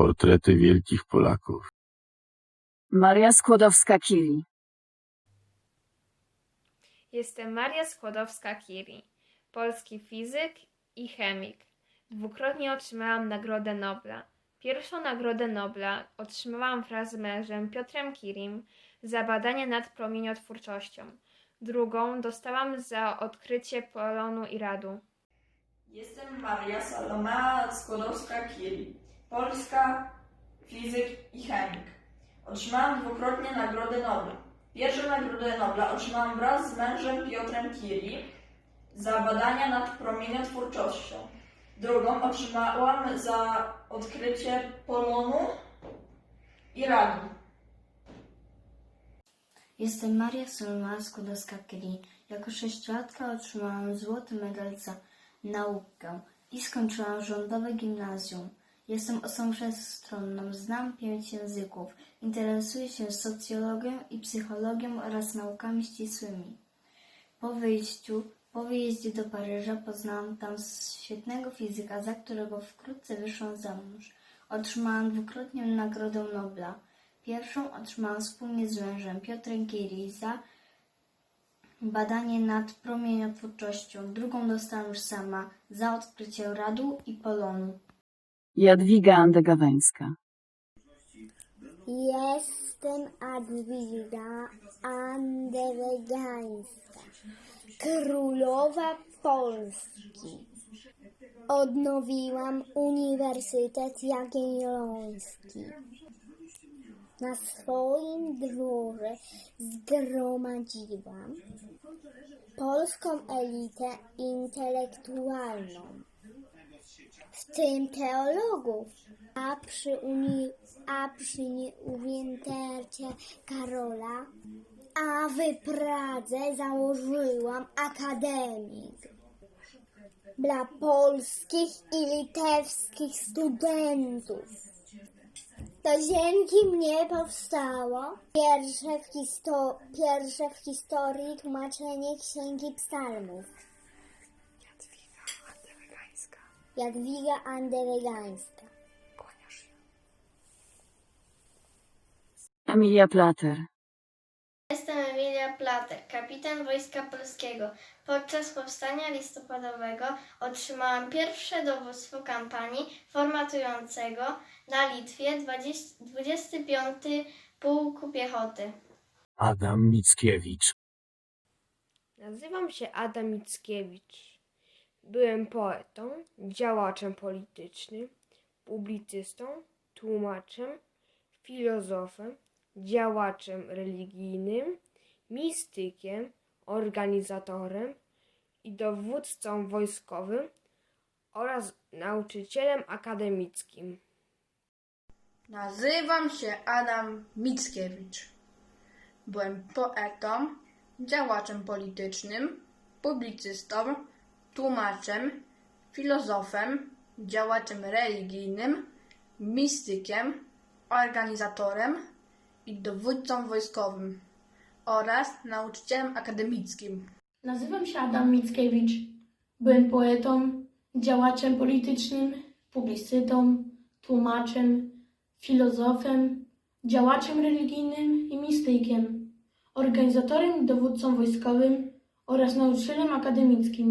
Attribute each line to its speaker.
Speaker 1: Portrety wielkich Polaków.
Speaker 2: Maria Skłodowska-Curie.
Speaker 3: Jestem Maria Skłodowska-Curie, polski fizyk i chemik. Dwukrotnie otrzymałam Nagrodę Nobla. Pierwszą Nagrodę Nobla otrzymałam wraz z mężem Piotrem Curim za badania nad promieniotwórczością. Drugą dostałam za odkrycie polonu i radu.
Speaker 4: Jestem Maria Salomea Skłodowska-Curie, polska fizyk i chemik. Otrzymałam dwukrotnie Nagrodę Nobla. Pierwszą Nagrodę Nobla otrzymałam wraz z mężem Piotrem Curie za badania nad promieniotwórczością. Drugą otrzymałam za odkrycie polonu i radu.
Speaker 5: Jestem Maria Solma Skłodowska-Curie. Jako sześciolatka otrzymałam złoty medal za naukę i skończyłam rządowe gimnazjum. Jestem osobą wszechstronną, znam pięć języków, interesuję się socjologią i psychologią oraz naukami ścisłymi. Po wyjściu, po wyjeździe do Paryża poznałam tam świetnego fizyka, za którego wkrótce wyszłam za mąż. Otrzymałam dwukrotnie Nagrodę Nobla. Pierwszą otrzymałam wspólnie z mężem Piotrem Curie za badanie nad promieniotwórczością. Drugą dostałam już sama za odkrycie radu i polonu.
Speaker 2: Jadwiga Andegaweńska.
Speaker 6: Jestem Adwiga Anderegańska, królowa Polski. Odnowiłam Uniwersytet Jagielloński. Na swoim dworze zgromadziłam polską elitę intelektualną w tym teologów, a przy, uni, a przy Uniwersytecie Karola, a w Pradze założyłam akademik dla polskich i litewskich studentów. To dzięki mnie powstało pierwsze w, histo- pierwsze w historii tłumaczenie Księgi Psalmów. Jadwiga Anderegańska.
Speaker 2: Emilia Plater.
Speaker 7: Jestem Emilia Plater, kapitan Wojska Polskiego. Podczas powstania listopadowego otrzymałam pierwsze dowództwo kampanii formatującego na Litwie 20, 25 Pułku Piechoty.
Speaker 1: Adam Mickiewicz.
Speaker 8: Nazywam się Adam Mickiewicz. Byłem poetą, działaczem politycznym, publicystą, tłumaczem, filozofem, działaczem religijnym, mistykiem, organizatorem i dowódcą wojskowym oraz nauczycielem akademickim.
Speaker 9: Nazywam się Adam Mickiewicz. Byłem poetą, działaczem politycznym, publicystą, tłumaczem, filozofem, działaczem religijnym, mistykiem, organizatorem i dowódcą wojskowym oraz nauczycielem akademickim.
Speaker 10: Nazywam się Adam Mickiewicz. Byłem poetą, działaczem politycznym, publicytą, tłumaczem, filozofem, działaczem religijnym i mistykiem, organizatorem i dowódcą wojskowym oraz nauczycielem akademickim.